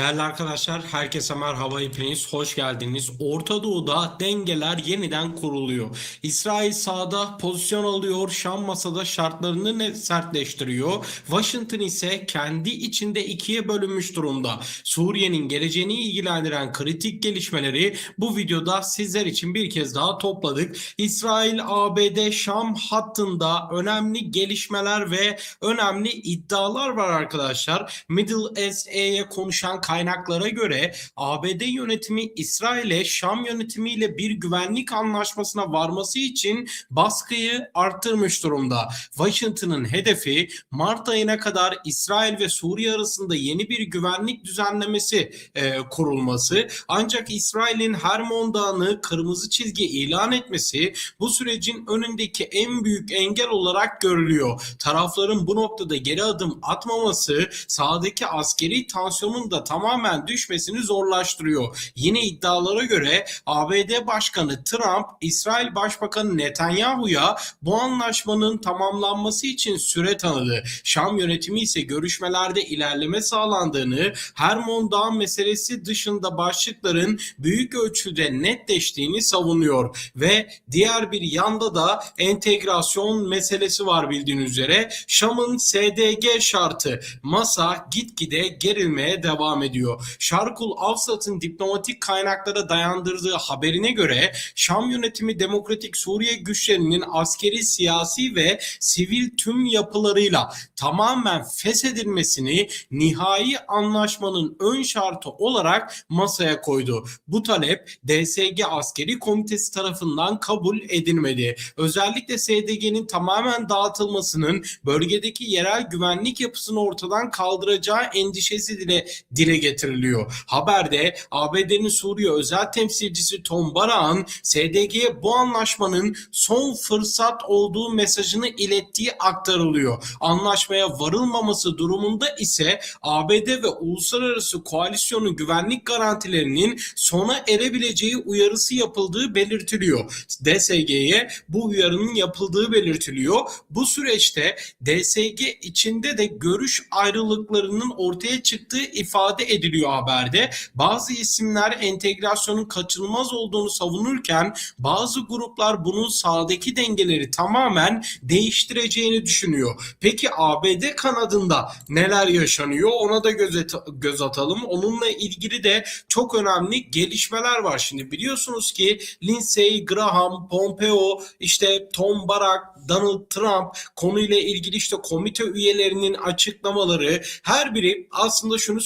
Değerli arkadaşlar, herkese merhaba hepiniz, hoş geldiniz. Orta Doğu'da dengeler yeniden kuruluyor. İsrail sağda pozisyon alıyor, Şam masada şartlarını sertleştiriyor. Washington ise kendi içinde ikiye bölünmüş durumda. Suriye'nin geleceğini ilgilendiren kritik gelişmeleri bu videoda sizler için bir kez daha topladık. İsrail, ABD, Şam hattında önemli gelişmeler ve önemli iddialar var arkadaşlar. Middle East'e konuşan kaynaklara göre ABD yönetimi İsrail'e Şam yönetimiyle bir güvenlik anlaşmasına varması için baskıyı arttırmış durumda. Washington'ın hedefi Mart ayına kadar İsrail ve Suriye arasında yeni bir güvenlik düzenlemesi e, kurulması. Ancak İsrail'in Hermon Dağı'nı kırmızı çizgi ilan etmesi bu sürecin önündeki en büyük engel olarak görülüyor. Tarafların bu noktada geri adım atmaması sahadaki askeri tansiyonun da tamamen düşmesini zorlaştırıyor. Yine iddialara göre ABD Başkanı Trump, İsrail Başbakanı Netanyahu'ya bu anlaşmanın tamamlanması için süre tanıdı. Şam yönetimi ise görüşmelerde ilerleme sağlandığını, Hermon Dağı meselesi dışında başlıkların büyük ölçüde netleştiğini savunuyor ve diğer bir yanda da entegrasyon meselesi var bildiğiniz üzere. Şam'ın SDG şartı masa gitgide gerilmeye devam ediyor. Şarkul Avsat'ın diplomatik kaynaklara dayandırdığı haberine göre Şam yönetimi Demokratik Suriye güçlerinin askeri, siyasi ve sivil tüm yapılarıyla tamamen feshedilmesini nihai anlaşmanın ön şartı olarak masaya koydu. Bu talep DSG Askeri Komitesi tarafından kabul edilmedi. Özellikle SDG'nin tamamen dağıtılmasının bölgedeki yerel güvenlik yapısını ortadan kaldıracağı endişesi dile, dile getiriliyor. Haberde ABD'nin Suriye özel temsilcisi Tom Barak'ın SDG'ye bu anlaşmanın son fırsat olduğu mesajını ilettiği aktarılıyor. Anlaşmaya varılmaması durumunda ise ABD ve uluslararası koalisyonun güvenlik garantilerinin sona erebileceği uyarısı yapıldığı belirtiliyor. DSG'ye bu uyarının yapıldığı belirtiliyor. Bu süreçte DSG içinde de görüş ayrılıklarının ortaya çıktığı ifade ediliyor haberde. Bazı isimler entegrasyonun kaçınılmaz olduğunu savunurken bazı gruplar bunun sağdaki dengeleri tamamen değiştireceğini düşünüyor. Peki ABD kanadında neler yaşanıyor ona da göz, et- göz atalım. Onunla ilgili de çok önemli gelişmeler var. Şimdi biliyorsunuz ki Lindsey Graham, Pompeo, işte Tom Barak, Donald Trump konuyla ilgili işte komite üyelerinin açıklamaları her biri aslında şunu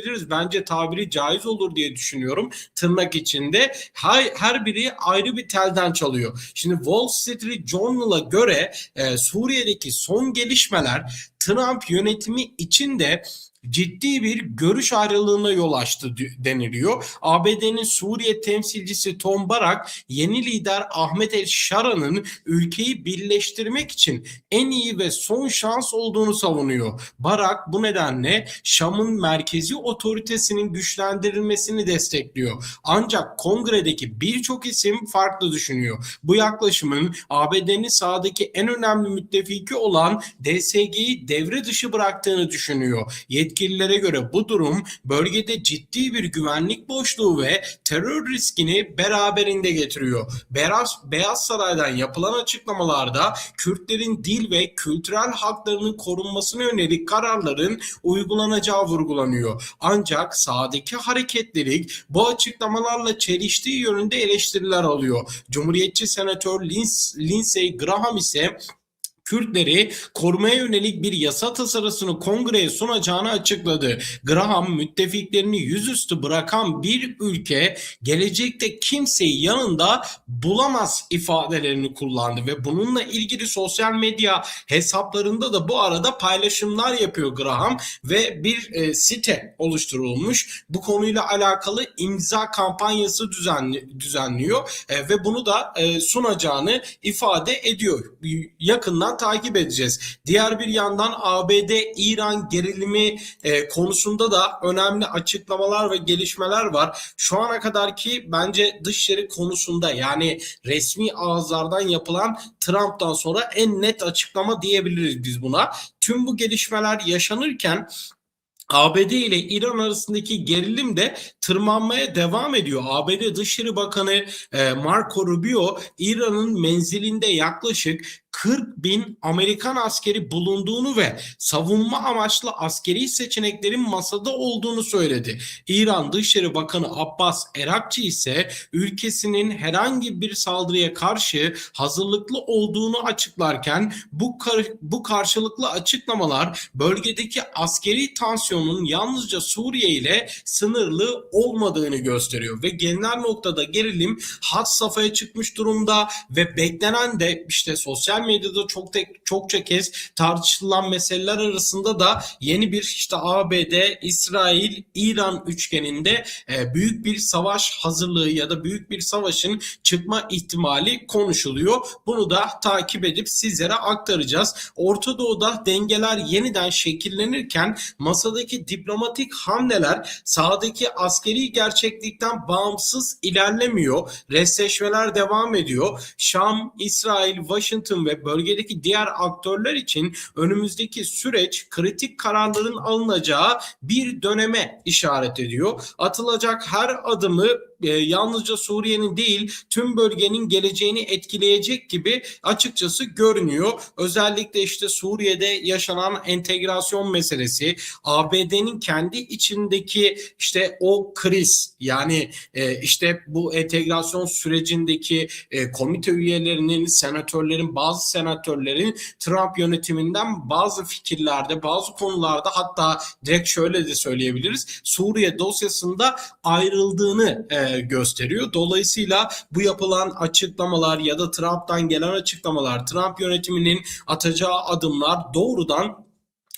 söyleyebiliriz. Bence tabiri caiz olur diye düşünüyorum. Tırnak içinde her, her biri ayrı bir telden çalıyor. Şimdi Wall Street Journal'a göre e, Suriye'deki son gelişmeler Trump yönetimi içinde ciddi bir görüş ayrılığına yol açtı deniliyor. ABD'nin Suriye temsilcisi Tom Barak yeni lider Ahmet El Şara'nın ülkeyi birleştirmek için en iyi ve son şans olduğunu savunuyor. Barak bu nedenle Şam'ın merkezi otoritesinin güçlendirilmesini destekliyor. Ancak kongredeki birçok isim farklı düşünüyor. Bu yaklaşımın ABD'nin sahadaki en önemli müttefiki olan DSG'yi devre dışı bıraktığını düşünüyor. Yetkililere göre bu durum bölgede ciddi bir güvenlik boşluğu ve terör riskini beraberinde getiriyor. Beyaz, Beyaz Saray'dan yapılan açıklamalarda Kürtlerin dil ve kültürel haklarının korunmasına yönelik kararların uygulanacağı vurgulanıyor. Ancak sahadaki hareketlilik bu açıklamalarla çeliştiği yönünde eleştiriler alıyor. Cumhuriyetçi Senatör Lindsey Graham ise Kürtleri korumaya yönelik bir yasa tasarısını kongreye sunacağını açıkladı. Graham müttefiklerini yüzüstü bırakan bir ülke gelecekte kimseyi yanında bulamaz ifadelerini kullandı ve bununla ilgili sosyal medya hesaplarında da bu arada paylaşımlar yapıyor Graham ve bir e, site oluşturulmuş. Bu konuyla alakalı imza kampanyası düzenli, düzenliyor e, ve bunu da e, sunacağını ifade ediyor. Yakından takip edeceğiz. Diğer bir yandan ABD-İran gerilimi e, konusunda da önemli açıklamalar ve gelişmeler var. Şu ana kadar ki bence dışişleri konusunda yani resmi ağızlardan yapılan Trump'tan sonra en net açıklama diyebiliriz biz buna. Tüm bu gelişmeler yaşanırken ABD ile İran arasındaki gerilim de tırmanmaya devam ediyor. ABD Dışişleri Bakanı e, Marco Rubio İran'ın menzilinde yaklaşık 40 bin Amerikan askeri bulunduğunu ve savunma amaçlı askeri seçeneklerin masada olduğunu söyledi. İran Dışişleri Bakanı Abbas Erakçı ise ülkesinin herhangi bir saldırıya karşı hazırlıklı olduğunu açıklarken bu kar- bu karşılıklı açıklamalar bölgedeki askeri tansiyonun yalnızca Suriye ile sınırlı olmadığını gösteriyor ve genel noktada gerilim had safhaya çıkmış durumda ve beklenen de işte sosyal medyada çok tek, çokça kez tartışılan meseleler arasında da yeni bir işte ABD, İsrail, İran üçgeninde e, büyük bir savaş hazırlığı ya da büyük bir savaşın çıkma ihtimali konuşuluyor. Bunu da takip edip sizlere aktaracağız. Orta Doğu'da dengeler yeniden şekillenirken masadaki diplomatik hamleler sahadaki askeri gerçeklikten bağımsız ilerlemiyor. Restleşmeler devam ediyor. Şam, İsrail, Washington ve bölgedeki diğer aktörler için önümüzdeki süreç kritik kararların alınacağı bir döneme işaret ediyor. Atılacak her adımı e, yalnızca Suriye'nin değil tüm bölgenin geleceğini etkileyecek gibi açıkçası görünüyor. Özellikle işte Suriye'de yaşanan entegrasyon meselesi, ABD'nin kendi içindeki işte o kriz yani e, işte bu entegrasyon sürecindeki e, komite üyelerinin, senatörlerin, bazı senatörlerin Trump yönetiminden bazı fikirlerde, bazı konularda hatta direkt şöyle de söyleyebiliriz. Suriye dosyasında ayrıldığını e, gösteriyor. Dolayısıyla bu yapılan açıklamalar ya da Trump'tan gelen açıklamalar, Trump yönetiminin atacağı adımlar doğrudan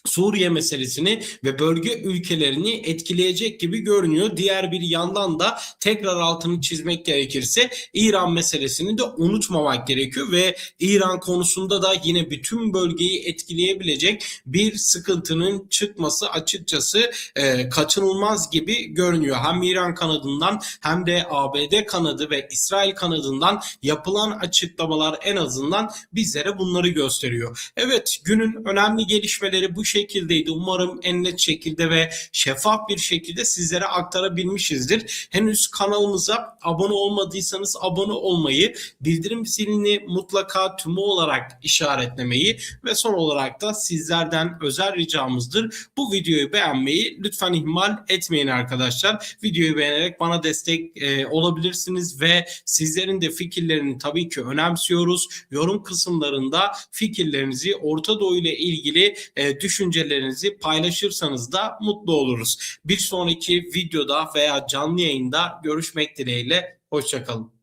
Suriye meselesini ve bölge ülkelerini etkileyecek gibi görünüyor. Diğer bir yandan da tekrar altını çizmek gerekirse İran meselesini de unutmamak gerekiyor ve İran konusunda da yine bütün bölgeyi etkileyebilecek bir sıkıntının çıkması açıkçası e, kaçınılmaz gibi görünüyor. Hem İran kanadından hem de ABD kanadı ve İsrail kanadından yapılan açıklamalar en azından bizlere bunları gösteriyor. Evet günün önemli gelişmeleri bu şekildeydi. Umarım en net şekilde ve şeffaf bir şekilde sizlere aktarabilmişizdir. Henüz kanalımıza abone olmadıysanız abone olmayı, bildirim zilini mutlaka tümü olarak işaretlemeyi ve son olarak da sizlerden özel ricamızdır. Bu videoyu beğenmeyi lütfen ihmal etmeyin arkadaşlar. Videoyu beğenerek bana destek e, olabilirsiniz ve sizlerin de fikirlerini tabii ki önemsiyoruz. Yorum kısımlarında fikirlerinizi Orta Doğu ile ilgili e, düşüncelerinizi paylaşırsanız da mutlu oluruz. Bir sonraki videoda veya canlı yayında görüşmek dileğiyle. Hoşçakalın.